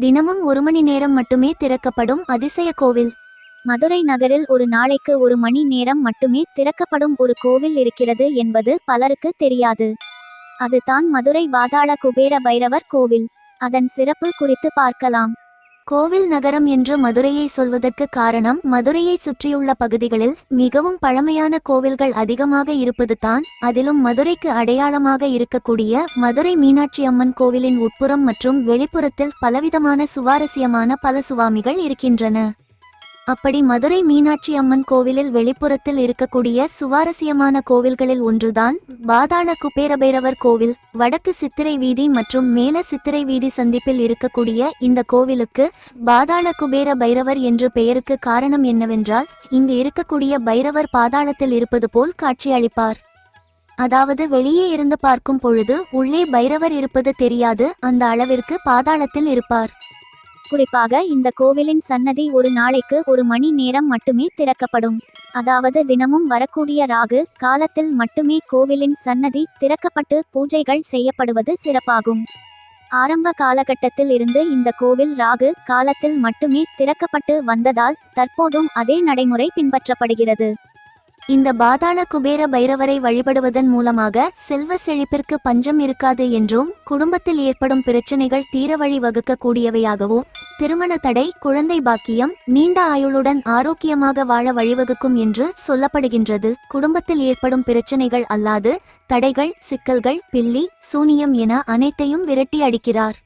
தினமும் ஒரு மணி நேரம் மட்டுமே திறக்கப்படும் அதிசய கோவில். மதுரை நகரில் ஒரு நாளைக்கு ஒரு மணி நேரம் மட்டுமே திறக்கப்படும் ஒரு கோவில் இருக்கிறது என்பது பலருக்கு தெரியாது. அதுதான் மதுரை பாதாள குபேர பைரவர் கோவில். அதன் சிறப்பு குறித்து பார்க்கலாம். கோவில் நகரம் என்று மதுரையை சொல்வதற்கு காரணம் மதுரையை சுற்றியுள்ள பகுதிகளில் மிகவும் பழமையான கோவில்கள் அதிகமாக இருப்பது தான் அதிலும் மதுரைக்கு அடையாளமாக இருக்கக்கூடிய மதுரை மீனாட்சி அம்மன் கோவிலின் உட்புறம் மற்றும் வெளிப்புறத்தில் பலவிதமான சுவாரஸ்யமான பல சுவாமிகள் இருக்கின்றன. அப்படி மதுரை மீனாட்சி அம்மன் கோவிலில் வெளிப்புறத்தில் இருக்கக்கூடிய சுவாரஸ்யமான கோவில்களில் ஒன்றுதான் பாதாள குபேரபைரவர் கோவில். வடக்கு சித்திரை வீதி மற்றும் மேல சித்திரை வீதி சந்திப்பில் இருக்கக்கூடிய இந்த கோவிலுக்கு பாதாள குபேர பைரவர் என்று பெயருக்கு காரணம் என்னவென்றால் இங்கு இருக்கக்கூடிய பைரவர் பாதாளத்தில் இருப்பது போல் காட்சியளிப்பார். அதாவது வெளியே இருந்து பார்க்கும் பொழுது உள்ளே பைரவர் இருப்பது தெரியாது அந்த அளவிற்கு பாதாளத்தில் இருப்பார். குறிப்பாக இந்த கோவிலின் சன்னதி ஒரு நாளைக்கு ஒரு மணி நேரம் மட்டுமே திறக்கப்படும். அதாவது தினமும் வரக்கூடிய ராகு காலத்தில் மட்டுமே கோவிலின் சன்னதி திறக்கப்பட்டு பூஜைகள் செய்யப்படுவது சிறப்பாகும். ஆரம்ப காலகட்டத்தில் இருந்து இந்த கோவில் ராகு காலத்தில் மட்டுமே திறக்கப்பட்டு வந்ததால் தற்போதும் அதே நடைமுறை பின்பற்றப்படுகிறது. இந்த பாதாள குபேர பைரவரை வழிபடுவதன் மூலமாக செல்வ செழிப்பிற்கு பஞ்சம் இருக்காது என்றும் குடும்பத்தில் ஏற்படும் பிரச்சனைகள் தீர வழி வகுக்கக்கூடியவையாகவும் திருமண தடை குழந்தை பாக்கியம் நீண்ட ஆயுளுடன் ஆரோக்கியமாக வாழ வழிவகுக்கும் என்று சொல்லப்படுகின்றது. குடும்பத்தில் ஏற்படும் பிரச்சனைகள் அல்லாது தடைகள் சிக்கல்கள் பில்லி சூனியம் என அனைத்தையும் விரட்டி அடிக்கிறார்.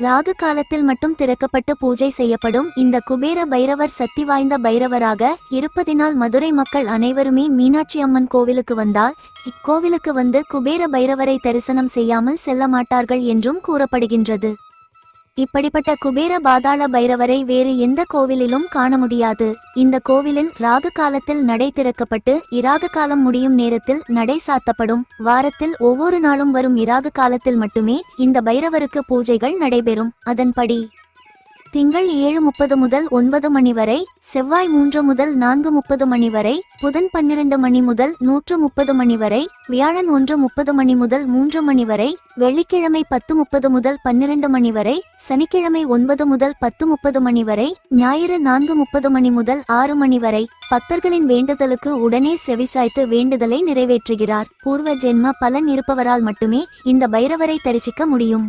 ராகு காலத்தில் மட்டும் திறக்கப்பட்டு பூஜை செய்யப்படும் இந்த குபேர பைரவர் சக்தி வாய்ந்த பைரவராக இருப்பதினால் மதுரை மக்கள் அனைவருமே மீனாட்சி அம்மன் கோவிலுக்கு வந்தால் இக்கோவிலுக்கு வந்து குபேர பைரவரை தரிசனம் செய்யாமல் செல்ல மாட்டார்கள் என்றும் கூறப்படுகின்றது. இப்படிப்பட்ட குபேர பாதாள பைரவரை வேறு எந்த கோவிலிலும் காண முடியாது. இந்த கோவிலில் ராகு காலத்தில் நடை திறக்கப்பட்டு இராகு காலம் முடியும் நேரத்தில் நடை சாத்தப்படும். வாரத்தில் ஒவ்வொரு நாளும் வரும் இராகு காலத்தில் மட்டுமே இந்த பைரவருக்கு பூஜைகள் நடைபெறும். அதன்படி திங்கள் ஏழு முப்பது முதல் ஒன்பது மணி வரை செவ்வாய் மூன்று முதல் நான்கு முப்பது மணி வரை புதன் பன்னிரண்டு மணி முதல் நூற்று முப்பது மணி வரை வியாழன் ஒன்று முப்பது மணி முதல் மூன்று மணி வரை வெள்ளிக்கிழமை பத்து முப்பது முதல் பன்னிரண்டு மணி வரை சனிக்கிழமை ஒன்பது முதல் பத்து முப்பது மணி வரை ஞாயிறு நான்கு முப்பது மணி முதல் ஆறு மணி வரை பக்தர்களின் வேண்டுதலுக்கு உடனே செவிசாய்த்து வேண்டுதலை நிறைவேற்றுகிறார். பூர்வ ஜென்ம பலன் இருப்பவரால் மட்டுமே இந்த பைரவரை தரிசிக்க முடியும்.